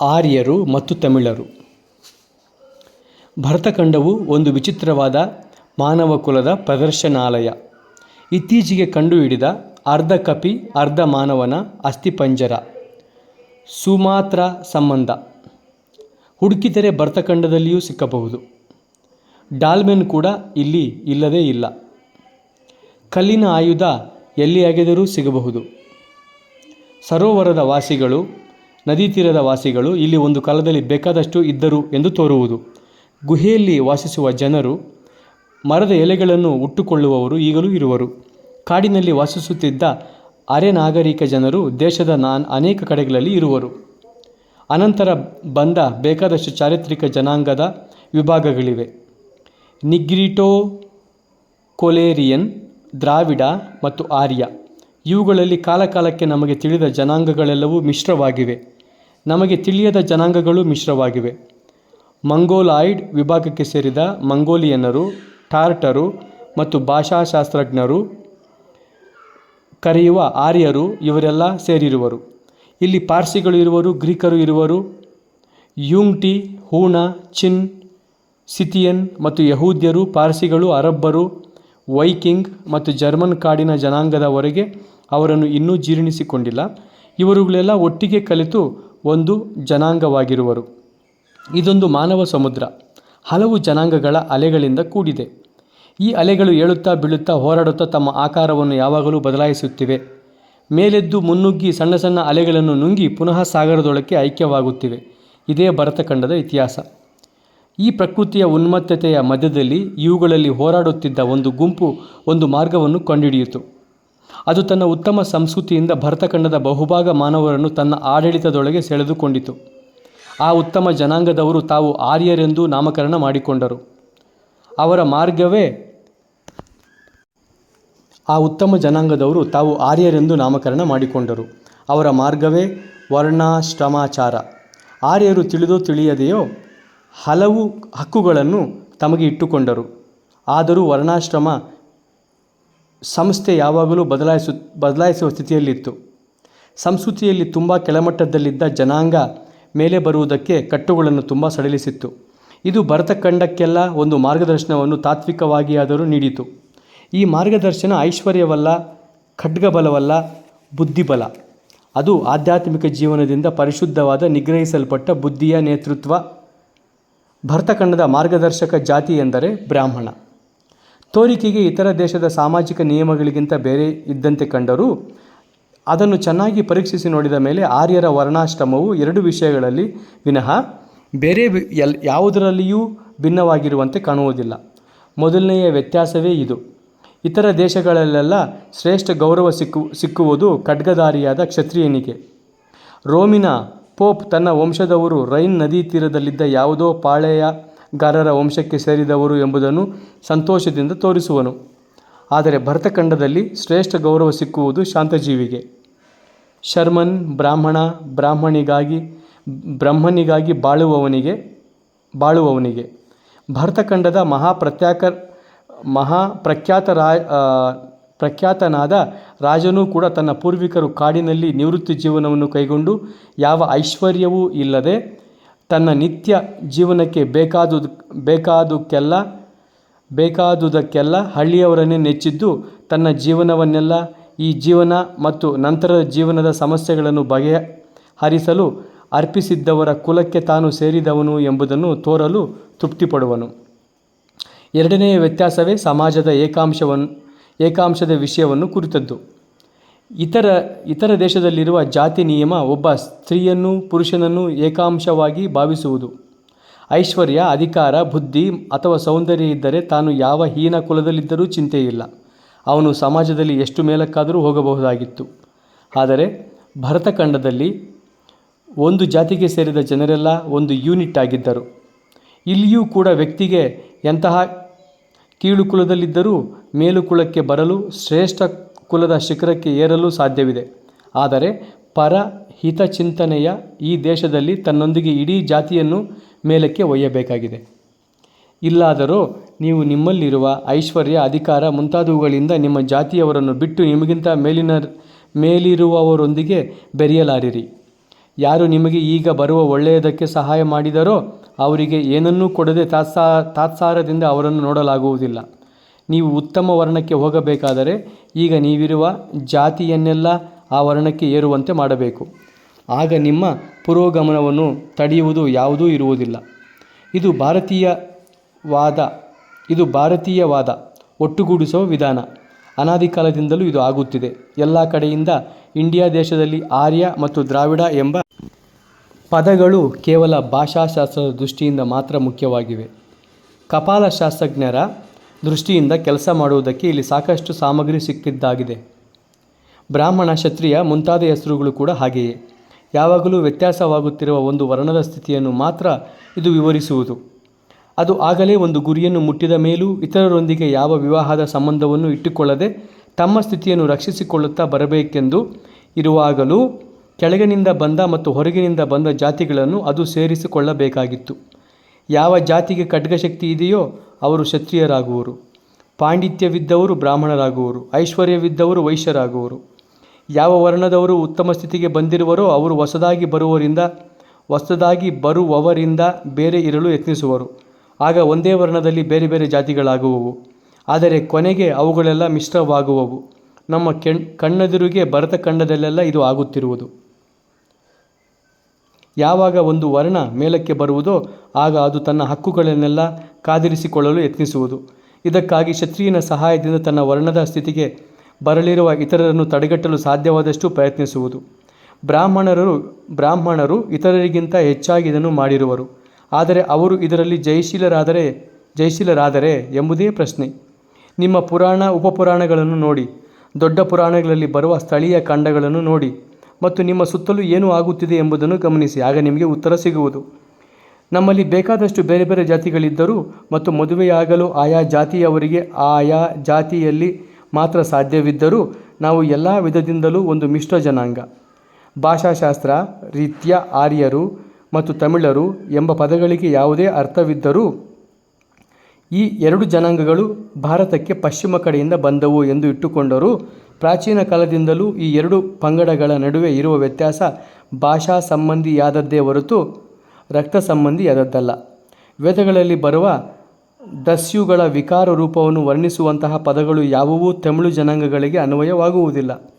ಆರ್ಯರು ಮತ್ತು ತಮಿಳರು. ಭರತಖಂಡವು ಒಂದು ವಿಚಿತ್ರವಾದ ಮಾನವ ಕುಲದ ಪ್ರದರ್ಶನಾಲಯ. ಇತ್ತೀಚೆಗೆ ಕಂಡುಹಿಡಿದ ಅರ್ಧ ಕಪಿ, ಅರ್ಧ ಮಾನವನ ಅಸ್ಥಿಪಂಜರ ಸುಮಾತ್ರ ಸಂಬಂಧ. ಹುಡುಕಿದರೆ ಭರತಖಂಡದಲ್ಲಿಯೂ ಸಿಕ್ಕಬಹುದು. ಡಾಲ್ಮೆನ್ ಕೂಡ ಇಲ್ಲಿ ಇಲ್ಲದೇ ಇಲ್ಲ. ಕಲ್ಲಿನ ಆಯುಧ ಎಲ್ಲಿಯಾಗಿದರೂ ಸಿಗಬಹುದು. ಸರೋವರದ ವಾಸಿಗಳು ನದಿ ತೀರದ ವಾಸಿಗಳು ಇಲ್ಲಿ ಒಂದು ಕಾಲದಲ್ಲಿ ಬೇಕಾದಷ್ಟು ಇದ್ದರು ಎಂದು ತೋರುವುದು. ಗುಹೆಯಲ್ಲಿ ವಾಸಿಸುವ ಜನರು ಮರದ ಎಲೆಗಳನ್ನು ಉಟ್ಟುಕೊಳ್ಳುವವರು ಈಗಲೂ ಇರುವರು. ಕಾಡಿನಲ್ಲಿ ವಾಸಿಸುತ್ತಿದ್ದ ಅರೆ ನಾಗರಿಕ ಜನರು ದೇಶದ ನಾನ್ ಅನೇಕ ಕಡೆಗಳಲ್ಲಿ ಇರುವರು. ಅನಂತರ ಬಂದ ಬೇಕಾದಷ್ಟು ಚಾರಿತ್ರಿಕ ಜನಾಂಗದ ವಿಭಾಗಗಳಿವೆ. ನಿಗ್ರಿಟೋ, ಕೊಲೇರಿಯನ್, ದ್ರಾವಿಡ ಮತ್ತು ಆರ್ಯ. ಇವುಗಳಲ್ಲಿ ಕಾಲಕಾಲಕ್ಕೆ ನಮಗೆ ತಿಳಿದ ಜನಾಂಗಗಳೆಲ್ಲವೂ ಮಿಶ್ರವಾಗಿವೆ. ನಮಗೆ ತಿಳಿಯದ ಜನಾಂಗಗಳು ಮಿಶ್ರವಾಗಿವೆ. ಮಂಗೋಲಾಯ್ಡ್ ವಿಭಾಗಕ್ಕೆ ಸೇರಿದ ಮಂಗೋಲಿಯನ್ನರು, ಟಾರ್ಟರು ಮತ್ತು ಭಾಷಾಶಾಸ್ತ್ರಜ್ಞರು, ಕರೆಯುವ ಆರ್ಯರು ಇವರೆಲ್ಲ ಸೇರಿರುವರು. ಇಲ್ಲಿ ಪಾರ್ಸಿಗಳು ಇರುವರು, ಗ್ರೀಕರು ಇರುವರು. ಯುಂಗ್ಟಿ, ಹೂಣ, ಚಿನ್ ಸಿಥಿಯನ್ ಮತ್ತು ಯಹೂದ್ಯರು, ಪಾರ್ಸಿಗಳು, ಅರಬ್ಬರು, ವೈಕಿಂಗ್ ಮತ್ತು ಜರ್ಮನ್ ಕಾಡಿನ ಜನಾಂಗದವರೆಗೆ ಅವರನ್ನು ಇನ್ನೂ ಜೀರ್ಣಿಸಿಕೊಂಡಿಲ್ಲ. ಇವರುಗಳೆಲ್ಲ ಒಟ್ಟಿಗೆ ಕಲಿತು ಒಂದು ಜನಾಂಗವಾಗಿರುವರು. ಇದೊಂದು ಮಾನವ ಸಮುದ್ರ. ಹಲವು ಜನಾಂಗಗಳ ಅಲೆಗಳಿಂದ ಕೂಡಿದೆ. ಈ ಅಲೆಗಳು ಏಳುತ್ತಾ ಬೀಳುತ್ತಾ ಹೋರಾಡುತ್ತಾ ತಮ್ಮ ಆಕಾರವನ್ನು ಯಾವಾಗಲೂ ಬದಲಾಯಿಸುತ್ತಿವೆ. ಮೇಲೆದ್ದು ಮುನ್ನುಗ್ಗಿ ಸಣ್ಣ ಸಣ್ಣ ಅಲೆಗಳನ್ನು ನುಂಗಿ ಪುನಃ ಸಾಗರದೊಳಕ್ಕೆ ಐಕ್ಯವಾಗುತ್ತಿವೆ. ಇದೇ ಭರತಖಂಡದ ಇತಿಹಾಸ. ಈ ಪ್ರಕೃತಿಯ ಉನ್ಮತ್ತತೆಯ ಮಧ್ಯದಲ್ಲಿ ಇವುಗಳಲ್ಲಿ ಹೋರಾಡುತ್ತಿದ್ದ ಒಂದು ಗುಂಪು ಒಂದು ಮಾರ್ಗವನ್ನು ಕಂಡುಹಿಡಿಯಿತು. ಅದು ತನ್ನ ಉತ್ತಮ ಸಂಸ್ಕೃತಿಯಿಂದ ಭರತಖಂಡದ ಬಹುಭಾಗ ಮಾನವರನ್ನು ತನ್ನ ಆಡಳಿತದೊಳಗೆ ಸೆಳೆದುಕೊಂಡಿತು. ಆ ಉತ್ತಮ ಜನಾಂಗದವರು ತಾವು ಆರ್ಯರೆಂದು ನಾಮಕರಣ ಮಾಡಿಕೊಂಡರು. ಅವರ ಮಾರ್ಗವೇ ಆ ಉತ್ತಮ ಜನಾಂಗದವರು ತಾವು ಆರ್ಯರೆಂದು ನಾಮಕರಣ ಮಾಡಿಕೊಂಡರು. ಅವರ ಮಾರ್ಗವೇ ವರ್ಣಾಶ್ರಮಾಚಾರ. ಆರ್ಯರು ತಿಳಿದೋ ತಿಳಿಯದೆಯೋ ಹಲವು ಹಕ್ಕುಗಳನ್ನು ತಮಗೆ ಇಟ್ಟುಕೊಂಡರು. ಆದರೂ ವರ್ಣಾಶ್ರಮ ಸಂಸ್ಥೆ ಯಾವಾಗಲೂ ಬದಲಾಯಿಸು, ಬದಲಾಯಿಸುವ ಸ್ಥಿತಿಯಲ್ಲಿತ್ತು. ಸಂಸ್ಕೃತಿಯಲ್ಲಿ ತುಂಬ ಕೆಳಮಟ್ಟದಲ್ಲಿದ್ದ ಜನಾಂಗ ಮೇಲೆ ಬರುವುದಕ್ಕೆ ಕಟ್ಟುಗಳನ್ನು ತುಂಬ ಸಡಿಲಿಸಿತ್ತು. ಇದು ಭರತಖಂಡಕ್ಕೆಲ್ಲ ಒಂದು ಮಾರ್ಗದರ್ಶನವನ್ನು ತಾತ್ವಿಕವಾಗಿಯಾದರೂ ನೀಡಿತು. ಈ ಮಾರ್ಗದರ್ಶನ ಐಶ್ವರ್ಯವಲ್ಲ, ಖಡ್ಗಬಲವಲ್ಲ, ಬುದ್ಧಿಬಲ. ಅದು ಆಧ್ಯಾತ್ಮಿಕ ಜೀವನದಿಂದ ಪರಿಶುದ್ಧವಾದ ನಿಗ್ರಹಿಸಲ್ಪಟ್ಟ ಬುದ್ಧಿಯ ನೇತೃತ್ವ ಭರತಖಂಡದ ಮಾರ್ಗದರ್ಶಕ ಜಾತಿ ಎಂದರೆ ಬ್ರಾಹ್ಮಣ. ತೋರಿಕೆಗೆ ಇತರ ದೇಶದ ಸಾಮಾಜಿಕ ನಿಯಮಗಳಿಗಿಂತ ಬೇರೆ ಇದ್ದಂತೆ ಕಂಡರೂ, ಅದನ್ನು ಚೆನ್ನಾಗಿ ಪರೀಕ್ಷಿಸಿ ನೋಡಿದ ಮೇಲೆ ಆರ್ಯರ ವರ್ಣಾಶ್ರಮವು ಎರಡು ವಿಷಯಗಳಲ್ಲಿ ವಿನಃ ಬೇರೆ ಎಲ್ ಯಾವುದರಲ್ಲಿಯೂ ಭಿನ್ನವಾಗಿರುವಂತೆ ಕಾಣುವುದಿಲ್ಲ. ಮೊದಲನೆಯ ವ್ಯತ್ಯಾಸವೇ ಇದು. ಇತರ ದೇಶಗಳಲ್ಲೆಲ್ಲ ಶ್ರೇಷ್ಠ ಗೌರವ ಸಿಕ್ಕು ಸಿಕ್ಕುವುದು ಖಡ್ಗಧಾರಿಯಾದ ಕ್ಷತ್ರಿಯನಿಗೆ ರೋಮಿನ ಪೋಪ್ ತನ್ನ ವಂಶದವರು ರೈನ್ ನದಿ ತೀರದಲ್ಲಿದ್ದ ಯಾವುದೋ ಪಾಳೆಯಗಾರರ ವಂಶಕ್ಕೆ ಸೇರಿದವರು ಎಂಬುದನ್ನು ಸಂತೋಷದಿಂದ ತೋರಿಸುವನು. ಆದರೆ ಭರತಖಂಡದಲ್ಲಿ ಶ್ರೇಷ್ಠ ಗೌರವ ಸಿಕ್ಕುವುದು ಶಾಂತಜೀವಿಗೆ. ಶರ್ಮನ್ ಬ್ರಾಹ್ಮಣ ಬ್ರಾಹ್ಮಣಿಗಾಗಿ ಬ್ರಹ್ಮನಿಗಾಗಿ ಬಾಳುವವನಿಗೆ ಬಾಳುವವನಿಗೆ. ಭರತಖಂಡದ ಮಹಾಪ್ರತ್ಯಾಕ ಮಹಾಪ್ರಖ್ಯಾತ ರಾ ಆ, ಪ್ರಖ್ಯಾತನಾದ ರಾಜನೂ ಕೂಡ ತನ್ನ ಪೂರ್ವಿಕರು ಕಾಡಿನಲ್ಲಿ ನಿವೃತ್ತಿ ಜೀವನವನ್ನು ಕೈಗೊಂಡು ಯಾವ ಐಶ್ವರ್ಯವೂ ಇಲ್ಲದೆ ತನ್ನ ನಿತ್ಯ ಜೀವನಕ್ಕೆ ಬೇಕಾದುದು, ಬೇಕಾದುಕ್ಕೆಲ್ಲ, ಬೇಕಾದುದಕ್ಕೆಲ್ಲ ಹಳ್ಳಿಯವರನ್ನೇ ನೆಚ್ಚಿದ್ದು ತನ್ನ ಜೀವನವನ್ನೆಲ್ಲ ಈ ಜೀವನ ಮತ್ತು ನಂತರದ ಜೀವನದ ಸಮಸ್ಯೆಗಳನ್ನು ಬಗೆಹರಿಸಲು ಅರ್ಪಿಸಿದ್ದವರ ಕುಲಕ್ಕೆ ತಾನು ಸೇರಿದವನು ಎಂಬುದನ್ನು ತೋರಲು ತೃಪ್ತಿಪಡುವನು. ಎರಡನೆಯ ವ್ಯತ್ಯಾಸವೇ ಸಮಾಜದ ಏಕಾಂಶವನ್ನು ಏಕಾಂಶದ ವಿಷಯವನ್ನು ಕುರಿತದ್ದು. ಇತರ ಇತರ ದೇಶದಲ್ಲಿರುವ ಜಾತಿ ನಿಯಮ ಒಬ್ಬ ಸ್ತ್ರೀಯನ್ನು ಪುರುಷನನ್ನು ಏಕಾಂಶವಾಗಿ ಭಾವಿಸುವುದು. ಐಶ್ವರ್ಯ, ಅಧಿಕಾರ, ಬುದ್ಧಿ ಅಥವಾ ಸೌಂದರ್ಯ ಇದ್ದರೆ ತಾನು ಯಾವ ಹೀನ ಕುಲದಲ್ಲಿದ್ದರೂ ಚಿಂತೆಯಿಲ್ಲ. ಅವನು ಸಮಾಜದಲ್ಲಿ ಎಷ್ಟು ಮೇಲಕ್ಕಾದರೂ ಹೋಗಬಹುದಾಗಿತ್ತು. ಆದರೆ ಭರತಖಂಡದಲ್ಲಿ ಒಂದು ಜಾತಿಗೆ ಸೇರಿದ ಜನರೆಲ್ಲ ಒಂದು ಯೂನಿಟ್ ಆಗಿದ್ದರು. ಇಲ್ಲಿಯೂ ಕೂಡ ವ್ಯಕ್ತಿಗೆ ಎಂತಹ ಕೀಳು ಕುಲದಲ್ಲಿದ್ದರೂ ಮೇಲು ಕುಲಕ್ಕೆ ಬರಲು ಶ್ರೇಷ್ಠ ಕುಲದ ಶಿಖರಕ್ಕೆ ಏರಲು ಸಾಧ್ಯವಿದೆ. ಆದರೆ ಪರ ಹಿತಚಿಂತನೆಯ ಈ ದೇಶದಲ್ಲಿ ತನ್ನೊಂದಿಗೆ ಇಡೀ ಜಾತಿಯನ್ನು ಮೇಲಕ್ಕೆ ಒಯ್ಯಬೇಕಾಗಿದೆ. ಇಲ್ಲಾದರೂ ನೀವು ನಿಮ್ಮಲ್ಲಿರುವ ಐಶ್ವರ್ಯ, ಅಧಿಕಾರ ಮುಂತಾದವುಗಳಿಂದ ನಿಮ್ಮ ಜಾತಿಯವರನ್ನು ಬಿಟ್ಟು ನಿಮಗಿಂತ ಮೇಲಿನ, ಮೇಲಿರುವವರೊಂದಿಗೆ ಬೆರೆಯಲಾರಿರಿ. ಯಾರು ನಿಮಗೆ ಈಗ ಬರುವ ಒಳ್ಳೆಯದಕ್ಕೆ ಸಹಾಯ ಮಾಡಿದರೋ ಅವರಿಗೆ ಏನನ್ನೂ ಕೊಡದೆ ತಾತ್ಸಾ, ತಾತ್ಸಾರದಿಂದ ಅವರನ್ನು ನೋಡಲಾಗುವುದಿಲ್ಲ. ನೀವು ಉತ್ತಮ ವರ್ಣಕ್ಕೆ ಹೋಗಬೇಕಾದರೆ ಈಗ ನೀವಿರುವ ಜಾತಿಯನ್ನೆಲ್ಲ ಆ ವರ್ಣಕ್ಕೆ ಏರುವಂತೆ ಮಾಡಬೇಕು. ಆಗ ನಿಮ್ಮ ಪುರೋಗಮನವನ್ನು ತಡೆಯುವುದು ಯಾವುದೂ ಇರುವುದಿಲ್ಲ. ಇದು ಭಾರತೀಯವಾದ ಇದು ಭಾರತೀಯವಾದ ಒಟ್ಟುಗೂಡಿಸುವ ವಿಧಾನ. ಅನಾದಿ ಕಾಲದಿಂದಲೂ ಇದು ಆಗುತ್ತಿದೆ. ಎಲ್ಲ ಕಡೆಯಿಂದ ಇಂಡಿಯಾ ದೇಶದಲ್ಲಿ ಆರ್ಯ ಮತ್ತು ದ್ರಾವಿಡ ಎಂಬ ಪದಗಳು ಕೇವಲ ಭಾಷಾಶಾಸ್ತ್ರದ ದೃಷ್ಟಿಯಿಂದ ಮಾತ್ರ ಮುಖ್ಯವಾಗಿವೆ. ಕಪಾಲಶಾಸ್ತ್ರಜ್ಞರ ದೃಷ್ಟಿಯಿಂದ ಕೆಲಸ ಮಾಡುವುದಕ್ಕೆ ಇಲ್ಲಿ ಸಾಕಷ್ಟು ಸಾಮಗ್ರಿ ಸಿಕ್ಕಿದ್ದಾಗಿದೆ. ಬ್ರಾಹ್ಮಣ ಕ್ಷತ್ರಿಯ ಮುಂತಾದ ಹೆಸರುಗಳು ಕೂಡ ಹಾಗೆಯೇ. ಯಾವಾಗಲೂ ವ್ಯತ್ಯಾಸವಾಗುತ್ತಿರುವ ಒಂದು ವರ್ಣದ ಸ್ಥಿತಿಯನ್ನು ಮಾತ್ರ ಇದು ವಿವರಿಸುವುದು. ಅದು ಆಗಲೇ ಒಂದು ಗುರಿಯನ್ನು ಮುಟ್ಟಿದ ಮೇಲೂ ಇತರರೊಂದಿಗೆ ಯಾವ ವಿವಾಹದ ಸಂಬಂಧವನ್ನು ಇಟ್ಟುಕೊಳ್ಳದೆ ತಮ್ಮ ಸ್ಥಿತಿಯನ್ನು ರಕ್ಷಿಸಿಕೊಳ್ಳುತ್ತಾ ಬರಬೇಕೆಂದು ಇರುವಾಗಲೂ ಕೆಳಗಿನಿಂದ ಬಂದ ಮತ್ತು ಹೊರಗಿನಿಂದ ಬಂದ ಜಾತಿಗಳನ್ನು ಅದು ಸೇರಿಸಿಕೊಳ್ಳಬೇಕಾಗಿತ್ತು. ಯಾವ ಜಾತಿಗೆ ಖಡ್ಗಶಕ್ತಿ ಇದೆಯೋ ಅವರು ಕ್ಷತ್ರಿಯರಾಗುವರು. ಪಾಂಡಿತ್ಯವಿದ್ದವರು ಬ್ರಾಹ್ಮಣರಾಗುವರು. ಐಶ್ವರ್ಯವಿದ್ದವರು ವೈಶ್ಯರಾಗುವರು. ಯಾವ ವರ್ಣದವರು ಉತ್ತಮ ಸ್ಥಿತಿಗೆ ಬಂದಿರುವರೋ ಅವರು ಹೊಸದಾಗಿ ಬರುವವರಿಂದ ಹೊಸದಾಗಿ ಬರುವವರಿಂದ ಬೇರೆ ಇರಲು ಯತ್ನಿಸುವರು. ಆಗ ಒಂದೇ ವರ್ಣದಲ್ಲಿ ಬೇರೆ ಬೇರೆ ಜಾತಿಗಳಾಗುವವು. ಆದರೆ ಕೊನೆಗೆ ಅವುಗಳೆಲ್ಲ ಮಿಶ್ರವಾಗುವವು. ನಮ್ಮ ಕೆಣ್, ಕಣ್ಣೆದುರಿಗೆ ಭರತ ಖಂಡದಲ್ಲೆಲ್ಲ ಇದು ಆಗುತ್ತಿರುವುದು. ಯಾವಾಗ ಒಂದು ವರ್ಣ ಮೇಲಕ್ಕೆ ಬರುವುದೋ ಆಗ ಅದು ತನ್ನ ಹಕ್ಕುಗಳನ್ನೆಲ್ಲ ಕಾದಿರಿಸಿಕೊಳ್ಳಲು ಯತ್ನಿಸುವುದು. ಇದಕ್ಕಾಗಿ ಕ್ಷತ್ರಿಯನ ಸಹಾಯದಿಂದ ತನ್ನ ವರ್ಣದ ಸ್ಥಿತಿಗೆ ಬರಲಿರುವ ಇತರರನ್ನು ತಡೆಗಟ್ಟಲು ಸಾಧ್ಯವಾದಷ್ಟು ಪ್ರಯತ್ನಿಸುವುದು. ಬ್ರಾಹ್ಮಣರು ಬ್ರಾಹ್ಮಣರು ಇತರರಿಗಿಂತ ಹೆಚ್ಚಾಗಿ ಇದನ್ನು ಮಾಡಿರುವರು. ಆದರೆ ಅವರು ಇದರಲ್ಲಿ ಜಯಶೀಲರಾದರೆ ಜಯಶೀಲರಾದರೆ ಎಂಬುದೇ ಪ್ರಶ್ನೆ. ನಿಮ್ಮ ಪುರಾಣ, ಉಪಪುರಾಣಗಳನ್ನು ನೋಡಿ. ದೊಡ್ಡ ಪುರಾಣಗಳಲ್ಲಿ ಬರುವ ಸ್ಥಳೀಯ ಖಂಡಗಳನ್ನು ನೋಡಿ. ಮತ್ತು ನಿಮ್ಮ ಸುತ್ತಲೂ ಏನು ಆಗುತ್ತಿದೆ ಎಂಬುದನ್ನು ಗಮನಿಸಿ. ಆಗ ನಿಮಗೆ ಉತ್ತರ ಸಿಗುವುದು. ನಮ್ಮಲ್ಲಿ ಬೇಕಾದಷ್ಟು ಬೇರೆ ಬೇರೆ ಜಾತಿಗಳಿದ್ದರೂ ಮತ್ತು ಮದುವೆಯಾಗಲು ಆಯಾ ಜಾತಿಯವರಿಗೆ ಆಯಾ ಜಾತಿಯಲ್ಲಿ ಮಾತ್ರ ಸಾಧ್ಯವಿದ್ದರೂ ನಾವು ಎಲ್ಲ ವಿಧದಿಂದಲೂ ಒಂದು ಮಿಶ್ರ ಜನಾಂಗ. ಭಾಷಾಶಾಸ್ತ್ರ, ರೀತ್ಯ, ಆರ್ಯರು ಮತ್ತು ತಮಿಳರು ಎಂಬ ಪದಗಳಿಗೆ ಯಾವುದೇ ಅರ್ಥವಿದ್ದರೂ ಈ ಎರಡು ಜನಾಂಗಗಳು ಭಾರತಕ್ಕೆ ಪಶ್ಚಿಮ ಕಡೆಯಿಂದ ಬಂದವು ಎಂದು ಇಟ್ಟುಕೊಂಡರೂ ಪ್ರಾಚೀನ ಕಾಲದಿಂದಲೂ ಈ ಎರಡು ಪಂಗಡಗಳ ನಡುವೆ ಇರುವ ವ್ಯತ್ಯಾಸ ಭಾಷಾ ಸಂಬಂಧಿಯಾದದ್ದೇ ಹೊರತು ರಕ್ತ ಸಂಬಂಧಿಯಾದದ್ದಲ್ಲ ವೇದಗಳಲ್ಲಿ ಬರುವ ದಸ್ಯುಗಳ ವಿಕಾರ ರೂಪವನ್ನು ವರ್ಣಿಸುವಂತಹ ಪದಗಳು ಯಾವುವೂ ತಮಿಳು ಜನಾಂಗಗಳಿಗೆ ಅನ್ವಯವಾಗುವುದಿಲ್ಲ.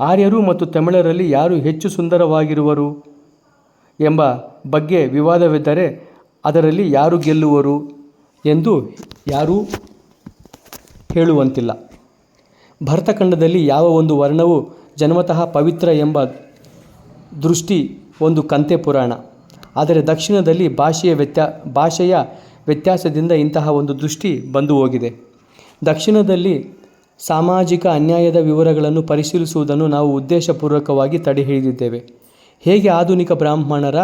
ಆರ್ಯರು ಮತ್ತು ತಮಿಳರಲ್ಲಿ ಯಾರು ಹೆಚ್ಚು ಸುಂದರವಾಗಿರುವರು ಎಂಬ ಬಗ್ಗೆ ವಿವಾದವಿದ್ದರೆ ಅದರಲ್ಲಿ ಯಾರು ಗೆಲ್ಲುವರು ಎಂದು ಯಾರೂ ಹೇಳುವಂತಿಲ್ಲ. ಭರತಖಂಡದಲ್ಲಿ ಯಾವ ಒಂದು ವರ್ಣವು ಜನ್ಮತಃ ಪವಿತ್ರ ಎಂಬ ದೃಷ್ಟಿ ಒಂದು ಕಂತೆ ಪುರಾಣ. ಆದರೆ ದಕ್ಷಿಣದಲ್ಲಿ ಭಾಷೆಯ ವ್ಯತ್ಯಾ, ಭಾಷೆಯ ವ್ಯತ್ಯಾಸದಿಂದ ಇಂತಹ ಒಂದು ದೃಷ್ಟಿ ಬಂದು ಹೋಗಿದೆ. ದಕ್ಷಿಣದಲ್ಲಿ ಸಾಮಾಜಿಕ ಅನ್ಯಾಯದ ವಿವರಗಳನ್ನು ಪರಿಶೀಲಿಸುವುದನ್ನು ನಾವು ಉದ್ದೇಶಪೂರ್ವಕವಾಗಿ ತಡೆ ಹಿಡಿದಿದ್ದೇವೆ. ಹೇಗೆ ಆಧುನಿಕ ಬ್ರಾಹ್ಮಣರ,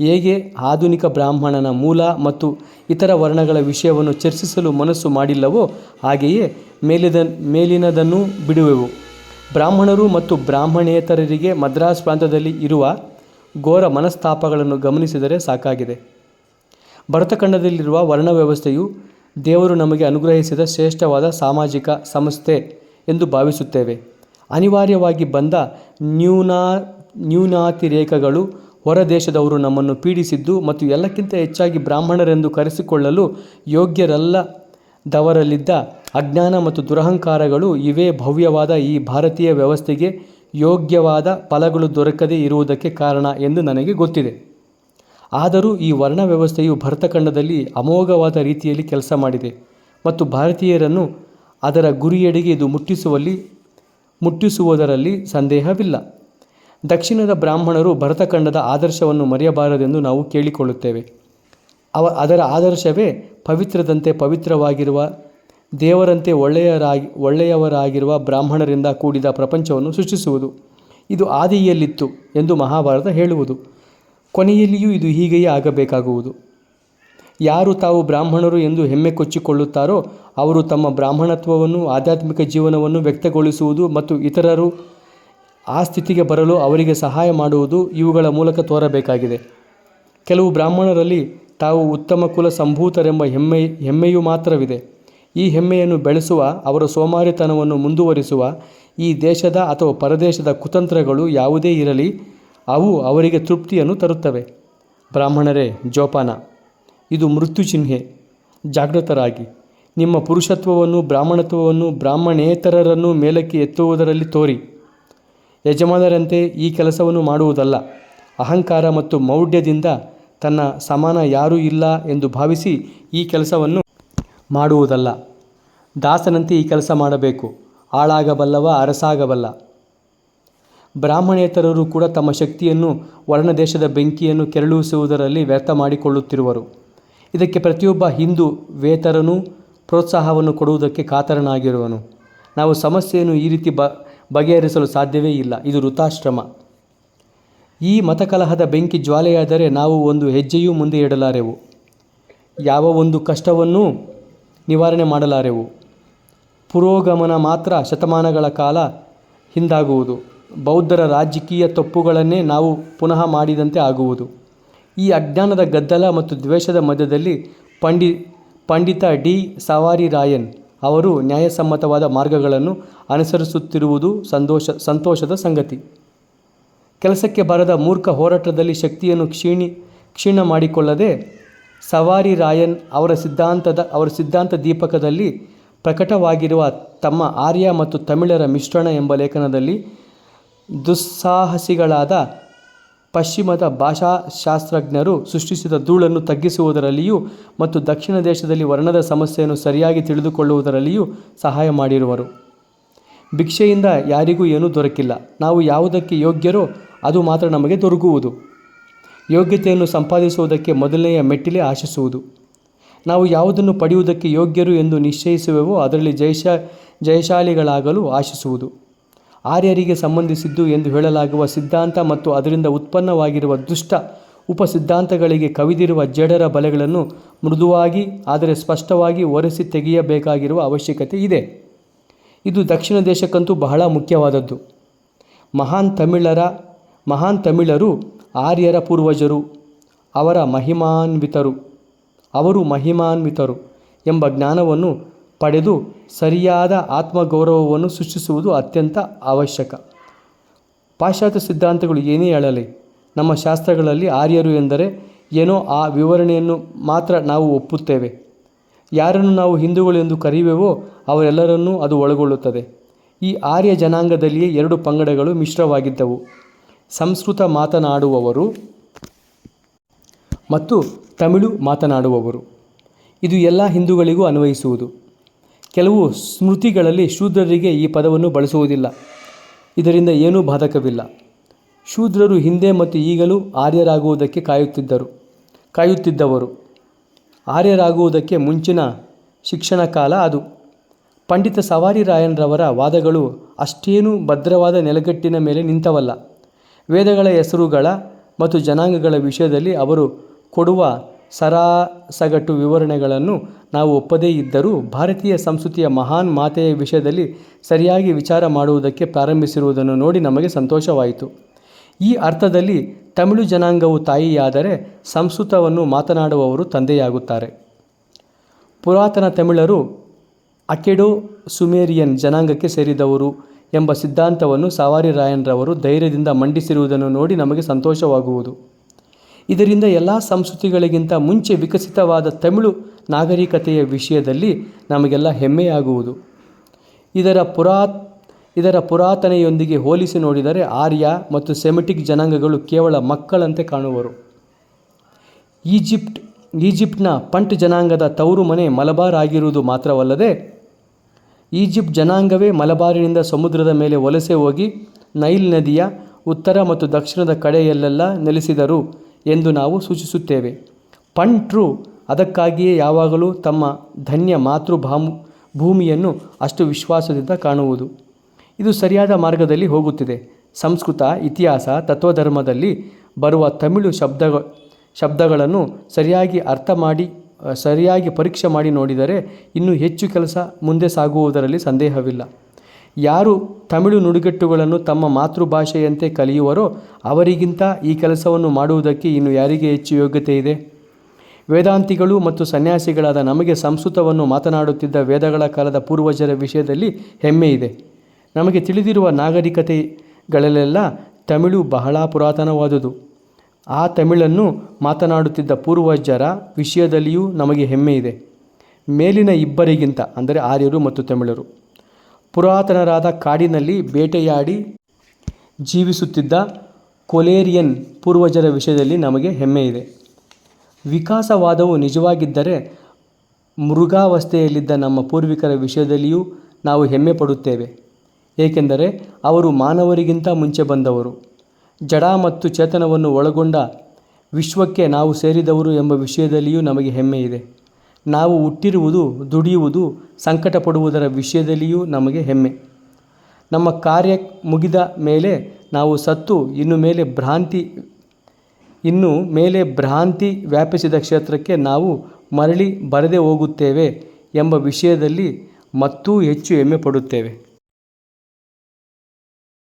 ಹೇಗೆ ಆಧುನಿಕ ಬ್ರಾಹ್ಮಣನ ಮೂಲ ಮತ್ತು ಇತರ ವರ್ಣಗಳ ವಿಷಯವನ್ನು ಚರ್ಚಿಸಲು ಮನಸ್ಸು ಮಾಡಿಲ್ಲವೋ ಹಾಗೆಯೇ ಮೇಲಿದ, ಮೇಲಿನದನ್ನು ಬಿಡುವೆವು. ಬ್ರಾಹ್ಮಣರು ಮತ್ತು ಬ್ರಾಹ್ಮಣೇತರರಿಗೆ ಮದ್ರಾಸ್ ಪ್ರಾಂತದಲ್ಲಿ ಇರುವ ಘೋರ ಮನಸ್ತಾಪಗಳನ್ನು ಗಮನಿಸಿದರೆ ಸಾಕಾಗಿದೆ. ಭರತಖಂಡದಲ್ಲಿರುವ ವರ್ಣ ವ್ಯವಸ್ಥೆಯು ದೇವರು ನಮಗೆ ಅನುಗ್ರಹಿಸಿದ ಶ್ರೇಷ್ಠವಾದ ಸಾಮಾಜಿಕ ಸಂಸ್ಥೆ ಎಂದು ಭಾವಿಸುತ್ತೇವೆ. ಅನಿವಾರ್ಯವಾಗಿ ಬಂದ ನ್ಯೂನಾ ನ್ಯೂನಾತಿರೇಕಗಳು ಹೊರದೇಶದವರು ನಮ್ಮನ್ನು ಪೀಡಿಸಿದ್ದು ಮತ್ತು ಎಲ್ಲಕ್ಕಿಂತ ಹೆಚ್ಚಾಗಿ ಬ್ರಾಹ್ಮಣರೆಂದು ಕರೆಸಿಕೊಳ್ಳಲು ಯೋಗ್ಯರಲ್ಲದವರಲ್ಲಿದ್ದ ಅಜ್ಞಾನ ಮತ್ತು ದುರಹಂಕಾರಗಳು ಇವೇ ಭವ್ಯವಾದ ಈ ಭಾರತೀಯ ವ್ಯವಸ್ಥೆಗೆ ಯೋಗ್ಯವಾದ ಫಲಗಳು ದೊರಕದೇ ಇರುವುದಕ್ಕೆ ಕಾರಣ ಎಂದು ನನಗೆ ಗೊತ್ತಿದೆ. ಆದರೂ ಈ ವರ್ಣ ವ್ಯವಸ್ಥೆಯು ಭರತಖಂಡದಲ್ಲಿ ಅಮೋಘವಾದ ರೀತಿಯಲ್ಲಿ ಕೆಲಸ ಮಾಡಿದೆ ಮತ್ತು ಭಾರತೀಯರನ್ನು ಅದರ ಗುರಿಯೆಡೆಗೆ ಇದು ಮುಟ್ಟಿಸುವಲ್ಲಿ, ಮುಟ್ಟಿಸುವುದರಲ್ಲಿ ಸಂದೇಹವಿಲ್ಲ. ದಕ್ಷಿಣದ ಬ್ರಾಹ್ಮಣರು ಭರತಖಂಡದ ಆದರ್ಶವನ್ನು ಮರೆಯಬಾರದೆಂದು ನಾವು ಕೇಳಿಕೊಳ್ಳುತ್ತೇವೆ. ಅವ, ಅದರ ಆದರ್ಶವೇ ಪವಿತ್ರದಂತೆ ಪವಿತ್ರವಾಗಿರುವ ದೇವರಂತೆ ಒಳ್ಳೆಯರಾಗಿ, ಒಳ್ಳೆಯವರಾಗಿರುವ ಬ್ರಾಹ್ಮಣರಿಂದ ಕೂಡಿದ ಪ್ರಪಂಚವನ್ನು ಸೃಷ್ಟಿಸುವುದು. ಇದು ಆದಿಯಲ್ಲಿತ್ತು ಎಂದು ಮಹಾಭಾರತ ಹೇಳುವುದು. ಕೊನೆಯಲ್ಲಿಯೂ ಇದು ಹೀಗೆಯೇ ಆಗಬೇಕಾಗುವುದು. ಯಾರು ತಾವು ಬ್ರಾಹ್ಮಣರು ಎಂದು ಹೆಮ್ಮೆ ಕೊಚ್ಚಿಕೊಳ್ಳುತ್ತಾರೋ, ಅವರು ತಮ್ಮ ಬ್ರಾಹ್ಮಣತ್ವವನ್ನು, ಆಧ್ಯಾತ್ಮಿಕ ಜೀವನವನ್ನು ವ್ಯಕ್ತಗೊಳಿಸುವುದು ಮತ್ತು ಇತರರು ಆ ಸ್ಥಿತಿಗೆ ಬರಲು ಅವರಿಗೆ ಸಹಾಯ ಮಾಡುವುದು ಇವುಗಳ ಮೂಲಕ ತೋರಬೇಕಾಗಿದೆ. ಕೆಲವು ಬ್ರಾಹ್ಮಣರಲ್ಲಿ ತಾವು ಉತ್ತಮ ಕುಲ ಸಂಭೂತರೆಂಬ ಹೆಮ್ಮೆ, ಹೆಮ್ಮೆಯು ಮಾತ್ರವಿದೆ. ಈ ಹೆಮ್ಮೆಯನ್ನು ಬೆಳೆಸುವ, ಅವರ ಸೋಮಾರಿತನವನ್ನು ಮುಂದುವರಿಸುವ, ಈ ದೇಶದ ಅಥವಾ ಪರದೇಶದ ಕುತಂತ್ರಗಳು ಯಾವುದೇ ಇರಲಿ, ಅವು ಅವರಿಗೆ ತೃಪ್ತಿಯನ್ನು ತರುತ್ತವೆ. ಬ್ರಾಹ್ಮಣರೇ, ಜೋಪಾನ, ಇದು ಮೃತ್ಯು ಚಿಹ್ನೆ. ಜಾಗೃತರಾಗಿ. ನಿಮ್ಮ ಪುರುಷತ್ವವನ್ನು, ಬ್ರಾಹ್ಮಣತ್ವವನ್ನು, ಬ್ರಾಹ್ಮಣೇತರರನ್ನು ಮೇಲಕ್ಕೆ ಎತ್ತುವುದರಲ್ಲಿ ತೋರಿ. ಯಜಮಾನರಂತೆ ಈ ಕೆಲಸವನ್ನು ಮಾಡುವುದಲ್ಲ. ಅಹಂಕಾರ ಮತ್ತು ಮೌಢ್ಯದಿಂದ ತನ್ನ ಸಮಾನ ಯಾರೂ ಇಲ್ಲ ಎಂದು ಭಾವಿಸಿ ಈ ಕೆಲಸವನ್ನು ಮಾಡುವುದಲ್ಲ. ದಾಸನಂತೆ ಈ ಕೆಲಸ ಮಾಡಬೇಕು. ಆಳಾಗಬಲ್ಲವ ಅರಸಾಗಬಲ್ಲ. ಬ್ರಾಹ್ಮಣೇತರರು ಕೂಡ ತಮ್ಮ ಶಕ್ತಿಯನ್ನು ವರ್ಣದೇಶದ ಬೆಂಕಿಯನ್ನು ಕೆರಳಿಸುವುದರಲ್ಲಿ ವ್ಯರ್ಥ ಮಾಡಿಕೊಳ್ಳುತ್ತಿರುವರು. ಇದಕ್ಕೆ ಪ್ರತಿಯೊಬ್ಬ ಹಿಂದೂ ವೇತರನೂ ಪ್ರೋತ್ಸಾಹವನ್ನು ಕೊಡುವುದಕ್ಕೆ ಕಾತರನಾಗಿರುವನು. ನಾವು ಸಮಸ್ಯೆಯನ್ನು ಈ ರೀತಿ ಬ, ಬಗೆಹರಿಸಲು ಸಾಧ್ಯವೇ ಇಲ್ಲ. ಇದು ವೃತಾಶ್ರಮ ಈ ಮತಕಲಹದ ಬೆಂಕಿ ಜ್ವಾಲೆಯಾದರೆ ನಾವು ಒಂದು ಹೆಜ್ಜೆಯೂ ಮುಂದೆ ಇಡಲಾರೆವು. ಯಾವ ಒಂದು ಕಷ್ಟವನ್ನೂ ನಿವಾರಣೆ ಮಾಡಲಾರೆವು. ಪುರೋಗಮನ ಮಾತ್ರ ಶತಮಾನಗಳ ಕಾಲ ಹಿಂದಾಗುವುದು. ಬೌದ್ಧರ ರಾಜಕೀಯ ತಪ್ಪುಗಳನ್ನೇ ನಾವು ಪುನಃ ಮಾಡಿದಂತೆ ಆಗುವುದು. ಈ ಅಜ್ಞಾನದ ಗದ್ದಲ ಮತ್ತು ದ್ವೇಷದ ಮಧ್ಯದಲ್ಲಿ ಪಂಡಿ, ಪಂಡಿತ ಡಿ. ಸವಾರಿ ರಾಯನ್ ಅವರು ನ್ಯಾಯಸಮ್ಮತವಾದ ಮಾರ್ಗಗಳನ್ನು ಅನುಸರಿಸುತ್ತಿರುವುದು ಸಂತೋಷ, ಸಂತೋಷದ ಸಂಗತಿ. ಕೆಲಸಕ್ಕೆ ಬರದ ಮೂರ್ಖ ಹೋರಾಟದಲ್ಲಿ ಶಕ್ತಿಯನ್ನು ಕ್ಷೀಣಿ, ಕ್ಷೀಣ ಮಾಡಿಕೊಳ್ಳದೆ ಸವಾರಿ ರಾಯನ್ ಅವರ ಸಿದ್ಧಾಂತದ, ಅವರ ಸಿದ್ಧಾಂತ ದೀಪಕದಲ್ಲಿ ಪ್ರಕಟವಾಗಿರುವ ತಮ್ಮ ಆರ್ಯ ಮತ್ತು ತಮಿಳರ ಮಿಶ್ರಣ ಎಂಬ ಲೇಖನದಲ್ಲಿ ದುಸ್ಸಾಹಸಿಗಳಾದ ಪಶ್ಚಿಮದ ಭಾಷಾಶಾಸ್ತ್ರಜ್ಞರು ಸೃಷ್ಟಿಸಿದ ಧೂಳನ್ನು ತಗ್ಗಿಸುವುದರಲ್ಲಿಯೂ ಮತ್ತು ದಕ್ಷಿಣ ದೇಶದಲ್ಲಿ ವರ್ಣದ ಸಮಸ್ಯೆಯನ್ನು ಸರಿಯಾಗಿ ತಿಳಿದುಕೊಳ್ಳುವುದರಲ್ಲಿಯೂ ಸಹಾಯ ಮಾಡಿರುವರು. ಭಿಕ್ಷೆಯಿಂದ ಯಾರಿಗೂ ಏನೂ ದೊರಕಿಲ್ಲ. ನಾವು ಯಾವುದಕ್ಕೆ ಯೋಗ್ಯರೋ ಅದು ಮಾತ್ರ ನಮಗೆ ದೊರಕುವುದು. ಯೋಗ್ಯತೆಯನ್ನು ಸಂಪಾದಿಸುವುದಕ್ಕೆ ಮೊದಲನೆಯ ಮೆಟ್ಟಿಲೇ ಆಶಿಸುವುದು. ನಾವು ಯಾವುದನ್ನು ಪಡೆಯುವುದಕ್ಕೆ ಯೋಗ್ಯರು ಎಂದು ನಿಶ್ಚಯಿಸುವೆವೋ ಅದರಲ್ಲಿ ಜಯಶ, ಜಯಶಾಲಿಗಳಾಗಲು ಆಶಿಸುವುದು. ಆರ್ಯರಿಗೆ ಸಂಬಂಧಿಸಿದ್ದು ಎಂದು ಹೇಳಲಾಗುವ ಸಿದ್ಧಾಂತ ಮತ್ತು ಅದರಿಂದ ಉತ್ಪನ್ನವಾಗಿರುವ ದುಷ್ಟ ಉಪಸಿದ್ಧಾಂತಗಳಿಗೆ ಕವಿದಿರುವ ಜಡರ ಬಲೆಗಳನ್ನು ಮೃದುವಾಗಿ, ಆದರೆ ಸ್ಪಷ್ಟವಾಗಿ ಒರೆಸಿ ತೆಗೆಯಬೇಕಾಗಿರುವ ಅವಶ್ಯಕತೆ ಇದೆ. ಇದು ದಕ್ಷಿಣ ದೇಶಕ್ಕಂತೂ ಬಹಳ ಮುಖ್ಯವಾದದ್ದು. ಮಹಾನ್ ತಮಿಳರ, ಮಹಾನ್ ತಮಿಳರು ಆರ್ಯರ ಪೂರ್ವಜರು, ಅವರ ಮಹಿಮಾನ್ವಿತರು, ಅವರು ಮಹಿಮಾನ್ವಿತರು ಎಂಬ ಜ್ಞಾನವನ್ನು ಪಡೆದು ಸರಿಯಾದ ಆತ್ಮಗೌರವವನ್ನು ಸೃಷ್ಟಿಸುವುದು ಅತ್ಯಂತ ಅವಶ್ಯಕ. ಪಾಶ್ಚಾತ್ಯ ಸಿದ್ಧಾಂತಗಳು ಏನೇ ಹೇಳಲಿ, ನಮ್ಮ ಶಾಸ್ತ್ರಗಳಲ್ಲಿ ಆರ್ಯರು ಎಂದರೆ ಏನೋ ಆ ವಿವರಣೆಯನ್ನು ಮಾತ್ರ ನಾವು ಒಪ್ಪುತ್ತೇವೆ. ಯಾರನ್ನು ನಾವು ಹಿಂದೂಗಳು ಎಂದು ಕರೆಯುವೆವೋ ಅವರೆಲ್ಲರನ್ನೂ ಅದು ಒಳಗೊಳ್ಳುತ್ತದೆ. ಈ ಆರ್ಯ ಜನಾಂಗದಲ್ಲಿಯೇ ಎರಡು ಪಂಗಡಗಳು ಮಿಶ್ರವಾಗಿದ್ದವು. ಸಂಸ್ಕೃತ ಮಾತನಾಡುವವರು ಮತ್ತು ತಮಿಳು ಮಾತನಾಡುವವರು. ಇದು ಎಲ್ಲ ಹಿಂದೂಗಳಿಗೂ ಅನ್ವಯಿಸುವುದು. ಕೆಲವು ಸ್ಮೃತಿಗಳಲ್ಲಿ ಶೂದ್ರರಿಗೆ ಈ ಪದವನ್ನು ಬಳಸುವುದಿಲ್ಲ. ಇದರಿಂದ ಏನೂ ಬಾಧಕವಿಲ್ಲ. ಶೂದ್ರರು ಹಿಂದೆ ಮತ್ತು ಈಗಲೂ ಆರ್ಯರಾಗುವುದಕ್ಕೆ ಕಾಯುತ್ತಿದ್ದರು, ಕಾಯುತ್ತಿದ್ದವರು. ಆರ್ಯರಾಗುವುದಕ್ಕೆ ಮುಂಚಿನ ಶಿಕ್ಷಣ ಕಾಲ ಅದು. ಪಂಡಿತ ಸವಾರಿ ರಾಯನ್ರವರ ವಾದಗಳು ಅಷ್ಟೇನೂ ಭದ್ರವಾದ ನೆಲಗಟ್ಟಿನ ಮೇಲೆ ನಿಂತವಲ್ಲ. ವೇದಗಳ ಹೆಸರುಗಳ ಮತ್ತು ಜನಾಂಗಗಳ ವಿಷಯದಲ್ಲಿ ಅವರು ಕೊಡುವ ಸರಾಸಗಟು ವಿವರಣೆಗಳನ್ನು ನಾವು ಒಪ್ಪದೇ ಇದ್ದರೂ ಭಾರತೀಯ ಸಂಸ್ಕೃತಿಯ ಮಹಾನ್ ಮಾತೆಯ ವಿಷಯದಲ್ಲಿ ಸರಿಯಾಗಿ ವಿಚಾರ ಮಾಡುವುದಕ್ಕೆ ಪ್ರಾರಂಭಿಸಿರುವುದನ್ನು ನೋಡಿ ನಮಗೆ ಸಂತೋಷವಾಯಿತು. ಈ ಅರ್ಥದಲ್ಲಿ ತಮಿಳು ಜನಾಂಗವು ತಾಯಿಯಾದರೆ ಸಂಸ್ಕೃತವನ್ನು ಮಾತನಾಡುವವರು ತಂದೆಯಾಗುತ್ತಾರೆ. ಪುರಾತನ ತಮಿಳರು ಅಕೆಡೋ ಸುಮೇರಿಯನ್ ಜನಾಂಗಕ್ಕೆ ಸೇರಿದವರು. ಎಂಬ ಸಿದ್ಧಾಂತವನ್ನು ಸವಾರಿ ರಾಯನ್ರವರು ಧೈರ್ಯದಿಂದ ಮಂಡಿಸಿರುವುದನ್ನು ನೋಡಿ ನಮಗೆ ಸಂತೋಷವಾಗುವುದು. ಇದರಿಂದ ಎಲ್ಲ ಸಂಸ್ಕೃತಿಗಳಿಗಿಂತ ಮುಂಚೆ ವಿಕಸಿತವಾದ ತಮಿಳು ನಾಗರಿಕತೆಯ ವಿಷಯದಲ್ಲಿ ನಮಗೆಲ್ಲ ಹೆಮ್ಮೆಯಾಗುವುದು. ಇದರ ಪುರಾ, ಇದರ ಪುರಾತನೆಯೊಂದಿಗೆ ಹೋಲಿಸಿ ನೋಡಿದರೆ ಆರ್ಯ ಮತ್ತು ಸೆಮೆಟಿಕ್ ಜನಾಂಗಗಳು ಕೇವಲ ಮಕ್ಕಳಂತೆ ಕಾಣುವರು. ಈಜಿಪ್ಟ್, ಈಜಿಪ್ಟ್ನ ಪಂಟ್ ಜನಾಂಗದ ತವರು ಮನೆ ಮಲಬಾರ್ ಆಗಿರುವುದು ಮಾತ್ರವಲ್ಲದೆ ಈಜಿಪ್ಟ್ ಜನಾಂಗವೇ ಮಲಬಾರಿನಿಂದ ಸಮುದ್ರದ ಮೇಲೆ ವಲಸೆ ಹೋಗಿ ನೈಲ್ ನದಿಯ ಉತ್ತರ ಮತ್ತು ದಕ್ಷಿಣದ ಕಡೆಯಲ್ಲೆಲ್ಲ ನೆಲೆಸಿದರು ಎಂದು ನಾವು ಸೂಚಿಸುತ್ತೇವೆ. ಪಂಟ್ರು ಅದಕ್ಕಾಗಿಯೇ ಯಾವಾಗಲೂ ತಮ್ಮ ಧನ್ಯ ಮಾತೃ ಭೂಮಿಯನ್ನು ಅಷ್ಟು ವಿಶ್ವಾಸದಿಂದ ಕಾಣುವುದು. ಇದು ಸರಿಯಾದ ಮಾರ್ಗದಲ್ಲಿ ಹೋಗುತ್ತಿದೆ. ಸಂಸ್ಕೃತ, ಇತಿಹಾಸ, ತತ್ವಧರ್ಮದಲ್ಲಿ ಬರುವ ತಮಿಳು ಶಬ್ದ ಶಬ್ದಗಳನ್ನು ಸರಿಯಾಗಿ ಅರ್ಥ ಮಾಡಿ ಸರಿಯಾಗಿ ಪರೀಕ್ಷೆ ಮಾಡಿ ನೋಡಿದರೆ ಇನ್ನೂ ಹೆಚ್ಚು ಕೆಲಸ ಮುಂದೆ ಸಾಗುವುದರಲ್ಲಿ ಸಂದೇಹವಿಲ್ಲ. ಯಾರು ತಮಿಳು ನುಡಿಗಟ್ಟುಗಳನ್ನು ತಮ್ಮ ಮಾತೃಭಾಷೆಯಂತೆ ಕಲಿಯುವರೋ ಅವರಿಗಿಂತ ಈ ಕೆಲಸವನ್ನು ಮಾಡುವುದಕ್ಕೆ ಇನ್ನು ಯಾರಿಗೆ ಹೆಚ್ಚು ಯೋಗ್ಯತೆ ಇದೆ? ವೇದಾಂತಿಗಳು ಮತ್ತು ಸನ್ಯಾಸಿಗಳಾದ ನಮಗೆ ಸಂಸ್ಕೃತವನ್ನು ಮಾತನಾಡುತ್ತಿದ್ದ ವೇದಗಳ ಕಾಲದ ಪೂರ್ವಜರ ವಿಷಯದಲ್ಲಿ ಹೆಮ್ಮೆ ಇದೆ. ನಮಗೆ ತಿಳಿದಿರುವ ನಾಗರಿಕತೆಗಳಲ್ಲೆಲ್ಲ ತಮಿಳು ಬಹಳ ಪುರಾತನವಾದುದು. ಆ ತಮಿಳನ್ನು ಮಾತನಾಡುತ್ತಿದ್ದ ಪೂರ್ವಜರ ವಿಷಯದಲ್ಲಿಯೂ ನಮಗೆ ಹೆಮ್ಮೆ ಇದೆ. ಮೇಲಿನ ಇಬ್ಬರಿಗಿಂತ, ಅಂದರೆ ಆರ್ಯರು ಮತ್ತು ತಮಿಳರು, ಪುರಾತನರಾದ ಕಾಡಿನಲ್ಲಿ ಬೇಟೆಯಾಡಿ ಜೀವಿಸುತ್ತಿದ್ದ ಕೊಲೇರಿಯನ್ ಪೂರ್ವಜರ ವಿಷಯದಲ್ಲಿ ನಮಗೆ ಹೆಮ್ಮೆ ಇದೆ. ವಿಕಾಸವಾದವು ನಿಜವಾಗಿದ್ದರೆ ಮೃಗಾವಸ್ಥೆಯಲ್ಲಿದ್ದ ನಮ್ಮ ಪೂರ್ವಿಕರ ವಿಷಯದಲ್ಲಿಯೂ ನಾವು ಹೆಮ್ಮೆ ಪಡುತ್ತೇವೆ. ಏಕೆಂದರೆ ಅವರು ಮಾನವರಿಗಿಂತ ಮುಂಚೆ ಬಂದವರು. ಜಡ ಮತ್ತು ಚೇತನವನ್ನು ಒಳಗೊಂಡ ವಿಶ್ವಕ್ಕೆ ನಾವು ಸೇರಿದವರು ಎಂಬ ವಿಷಯದಲ್ಲಿಯೂ ನಮಗೆ ಹೆಮ್ಮೆ ಇದೆ. ನಾವು ಹುಟ್ಟಿರುವುದು, ದುಡಿಯುವುದು ಸಂಕಟ ಪಡುವುದರ ವಿಷಯದಲ್ಲಿಯೂ ನಮಗೆ ಹೆಮ್ಮೆ. ನಮ್ಮ ಕಾರ್ಯ ಮುಗಿದ ಮೇಲೆ ನಾವು ಸತ್ತು, ಇನ್ನು ಮೇಲೆ ಭ್ರಾಂತಿ, ಇನ್ನು ಮೇಲೆ ಭ್ರಾಂತಿ ವ್ಯಾಪಿಸಿದ ಕ್ಷೇತ್ರಕ್ಕೆ ನಾವು ಮರಳಿ ಬರದೆ ಹೋಗುತ್ತೇವೆ ಎಂಬ ವಿಷಯದಲ್ಲಿ ಮತ್ತೂ ಹೆಚ್ಚು ಹೆಮ್ಮೆ ಪಡುತ್ತೇವೆ.